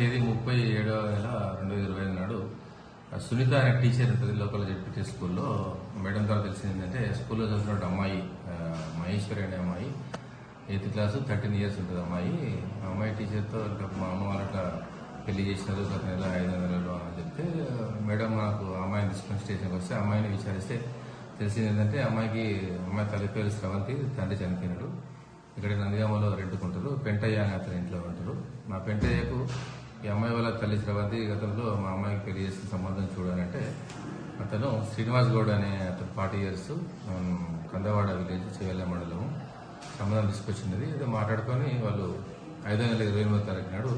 తేదీ ముప్పై ఏడవ నెల రెండు వేల ఇరవై ఐదు నాడు సునీత అనే టీచర్ ఉంటుంది లోకల్ జడ్పీటీ స్కూల్లో. మేడం ద్వారా తెలిసింది ఏంటంటే స్కూల్లో చదువుతున్న అమ్మాయి మహేశ్వరి అనే అమ్మాయి ఎయిత్ క్లాస్ థర్టీన్ ఇయర్స్ ఉంటుంది అమ్మాయి. ఆ అమ్మాయి టీచర్తో ఇంకా మా అమ్మ వాళ్ళ పెళ్ళి చేసినారు గత నెల ఐదు నెలలు అని చెప్తే మేడం నాకు అమ్మాయిని తీసుకుని స్టేషన్కి వస్తే అమ్మాయిని విచారిస్తే తెలిసింది ఏంటంటే అమ్మాయికి అమ్మాయి తల్లి పేరు శ్రవంతి తండ్రి చనిపోయినాడు. ఇక్కడ నందిగామలో రెండుకుంటారు పెంటయ్య అని అతని ఇంట్లో ఉంటారు మా పెంటయ్యకు ఈ అమ్మాయి వాళ్ళ తల్లి స్రవంతి గతంలో మా అమ్మాయికి పెళ్ళి చేసిన సంబంధం చూడాలంటే అతను శ్రీనివాస్ గౌడ్ అనే అతను forty years Kandawada village Chevella మండలం సంబంధం తీసుకొచ్చినది. ఇది మాట్లాడుకొని వాళ్ళు ఐదో నెల ఇరవై ఎనిమిదో తారీఖు నాడు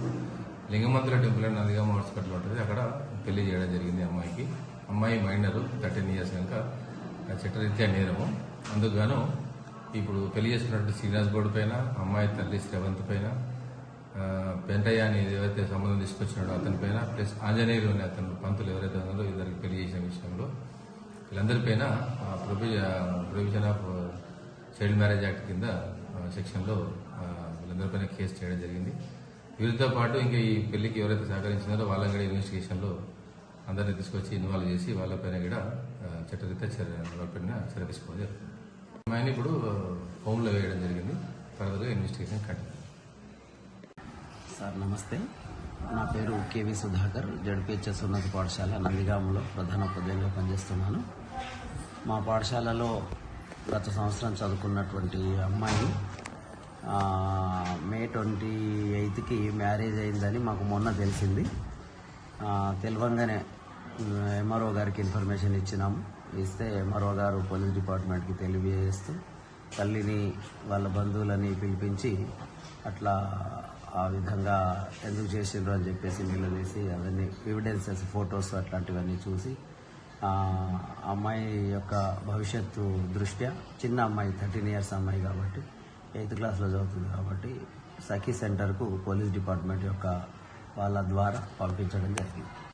లింగమంతుల టెంపుల్ అని నందిగామ హాస్పిటల్ ఉంటుంది. అక్కడ పెళ్ళి చేయడం జరిగింది అమ్మాయికి. అమ్మాయి మైనర్ థర్టీన్ ఇయర్స్ కనుక చట్టరీత్యా నేరము. అందుకు గాను ఇప్పుడు పెళ్ళి చేసుకున్నట్టు శ్రీనివాస్ గౌడ్ పైన అమ్మాయి తల్లి శ్రవంత్ పైన పెంటయ్య అని ఎవరైతే సంబంధం తీసుకొచ్చినాడో అతని పైన ప్లస్ ఆంజనేయులు అనే అతను పంతులు ఎవరైతే ఉన్నారో ఇద్దరికి పెళ్ళి చేసిన విషయంలో వీళ్ళందరిపైన provision of child marriage act కింద సెక్షన్లో వీళ్ళందరిపైన కేసు చేయడం జరిగింది. వీరితో పాటు ఇంకా ఈ పెళ్ళికి ఎవరైతే సహకరించినారో వాళ్ళని కూడా ఇన్వెస్టిగేషన్లో అందరినీ తీసుకొచ్చి ఇన్వాల్వ్ చేసి వాళ్ళపైన కూడా చట్టరీత్యా చర్య వాళ్ళపైన చర్య తీసుకోవడం జరుగుతుంది. ఇప్పుడు హోమ్లో వేయడం జరిగింది. ఫర్దర్గా ఇన్వెస్టిగేషన్ కంటిన్యూ. సార్ నమస్తే. నా పేరు కేవి సుధాకర్ జడ్పిహెచ్ఎస్ ఉన్నత పాఠశాల నందిగామలో ప్రధాన ఉపాధ్యాయులుగా పనిచేస్తున్నాను. మా పాఠశాలలో గత సంవత్సరం చదువుకున్నటువంటి అమ్మాయి మే ట్వంటీ ఎయిత్కి మ్యారేజ్ అయిందని మాకు మొన్న తెలిసింది. తెలివంగానే తెలియంగానే ఎంఆర్ఓ గారికి ఇన్ఫర్మేషన్ ఇచ్చినాము. ఇస్తే ఎంఆర్ఓ గారు పోలీస్ డిపార్ట్మెంట్కి తెలియజేస్తూ తల్లిని వాళ్ళ బంధువులని పిలిపించి అట్లా ఆ విధంగా ఎందుకు చేసిండ్రు అని చెప్పేసి నిలదీసి అవన్నీ ఎవిడెన్సెస్ ఫొటోస్ అట్లాంటివన్నీ చూసి ఆ అమ్మాయి యొక్క భవిష్యత్తు దృష్ట్యా చిన్న అమ్మాయి థర్టీన్ ఇయర్స్ అమ్మాయి కాబట్టి ఎయిత్ క్లాస్లో చదువుతుంది కాబట్టి సఖీ సెంటర్కు పోలీస్ డిపార్ట్మెంట్ యొక్క వాళ్ళ ద్వారా పంపించడం జరిగింది.